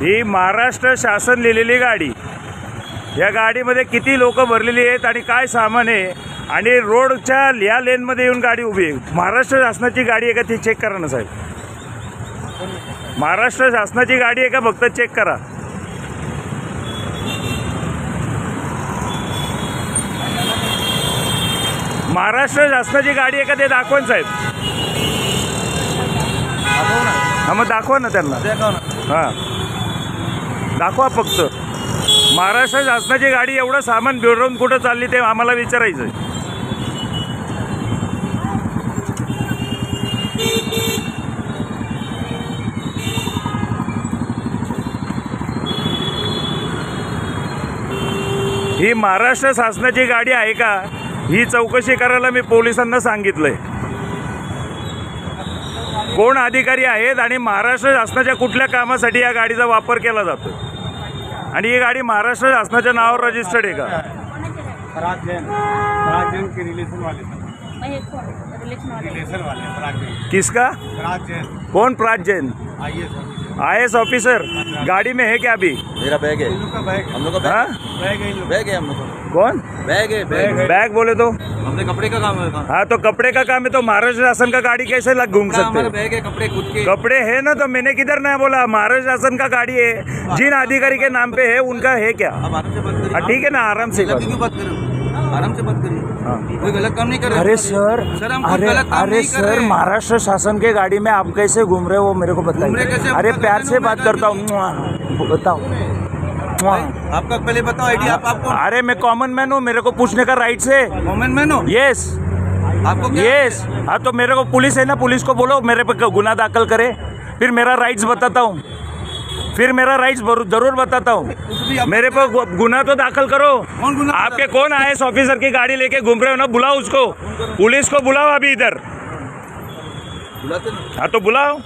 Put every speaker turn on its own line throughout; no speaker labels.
ही महाराष्ट्र शासन लिहिलेली गाडी. या गाडीमध्ये किती लोक भरलेली आहेत आणि काय सामान आहे? आणि रोडच्या या लेनमध्ये येऊन गाडी उभी आहे. महाराष्ट्र शासनाची गाडी आहे का ती चेक करा ना साहेब. महाराष्ट्र शासनाची गाडी आहे का फक्त चेक करा. महाराष्ट्र शासनाची गाडी आहे का ते दाखवा ना साहेब. हा मग दाखवा ना त्यांना. हां. दाखवा फक्त. महाराष्ट्र शासनाची गाडी एवढं सामान बिळवून कुठं चालली ते आम्हाला विचारायचं आहे. ही महाराष्ट्र शासनाची गाडी आहे का? ही चौकशी करायला मी पोलिसांना सांगितलंय. कोण अधिकारी आहेत आणि महाराष्ट्र शासनाच्या कुठल्या कामासाठी या गाडीचा वापर केला जातो? आणि ही गाडी महाराष्ट्र शासनाच्या नावावर रजिस्टर्ड आहे का?
फराज जैन फराज जैन के रिलेशन वाले थे
मैं कौन रिलेशन वाले.
रिलेशन वाले फराज जैन
किसका कौन प्राज जैन आई एस ऑफिसर गाड़ी में है क्या अभी?
मेरा बैग है। हम लोग का
हाँ।
बैग है इन लोग
बैग है हम लोग का।
कौन?
बैग है बैग
बैग बोले तो।
हमने कपड़े का काम है
हाँ तो कपड़े का काम है तो महाराष्ट्र शासन का गाड़ी कैसे लग घूम सकते? हैं?
है कपड़े खुद के।
कपड़े है ना तो मैंने किधर नहीं बोला? महाराष्ट्र शासन का गाड़ी है जिन अधिकारी के नाम पे है उनका है क्या? हाँ, ठीक है ना आराम से बात।
कर हो? आराम से बात करिए।
हाँ।
कोई गलत काम नहीं कर रहे
अरे सर
सर हम
अरे
गलत काम
अरे
नहीं कर
सर महाराष्ट्र शासन के गाड़ी में आप कैसे घूम रहे हो वो मेरे को बताइए। अरे प्यार से बात करता हूँ। बताओ।
आपका पहले बताओ आईडी आप आपको
अरे मैं कॉमन मैन हूँ मेरे को पूछने का राइट है
मोमेंट मैन हो?
यस
आपको
यस हाँ तो मेरे को पुलिस है ना पुलिस को बोलो मेरे पे गुना दाखिल करे। फिर मेरा राइट्स बताता हूँ। फिर मेरा राइट्स ज़रूर बताता हूँ। मेरे पर गु- गुना तो दाखिल करो।
कौन गुना
आपके कौन आए ऑफिसर की गाड़ी लेके घूम रहे हो ना बुलाओ उसको। पुलिस को बुलाओ अभी इधर। हाँ तो बुलाओ।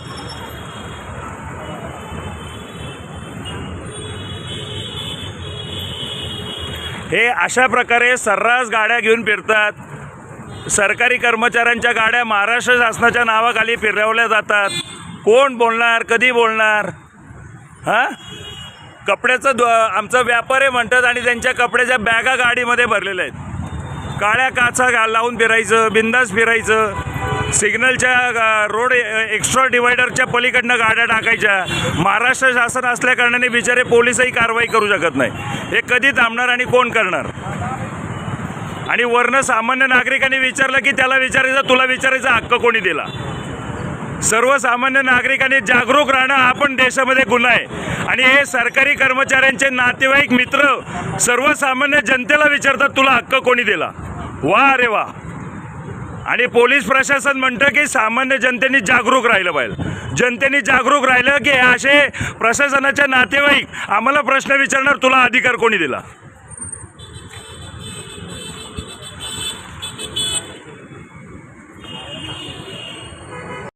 हे अशा प्रकारे सर्रास गाड्या घेऊन फिरतात. सरकारी कर्मचाऱ्यांच्या गाड्या महाराष्ट्र शासनाच्या नावाखाली फिरवल्या जातात. कोण बोलणार कधी बोलणार? हां? कपड्याचं द आमचा व्यापारी म्हणतात आणि त्यांच्या कपड्याच्या बॅगा गाडीमध्ये भरलेल्या आहेत. काळ्या काचा घा लावून फिरायचं बिंदास फिरायचं. सिग्नलच्या रोड एक्स्ट्रा डिवायडरच्या पलीकडनं गाड्या टाकायच्या. महाराष्ट्र शासन असल्या कारणाने बिचारे पोलीसही कारवाई करू शकत नाही. हे कधी थांबणार आणि कोण करणार? आणि वर्ण सामान्य नागरिकांनी विचारलं की त्याला विचारायचं तुला विचारायचा हक्क कोणी दिला? सर्वसामान्य नागरिकांनी जागरूक राहणं हा पण देशामध्ये गुन्हा आहे. आणि हे सरकारी कर्मचाऱ्यांचे नातेवाईक मित्र सर्वसामान्य जनतेला विचारतात तुला हक्क कोणी दिला? वा अरे वा. आणि पोलीस प्रशासन म्हणतं की सामान्य जनतेने जागरूक राहिलं पाहिजे. जनतेने जागरूक राहिलं की असे प्रशासनाच्या नातेवाईक आम्हाला प्रश्न विचारणार तुला अधिकार कोणी दिला?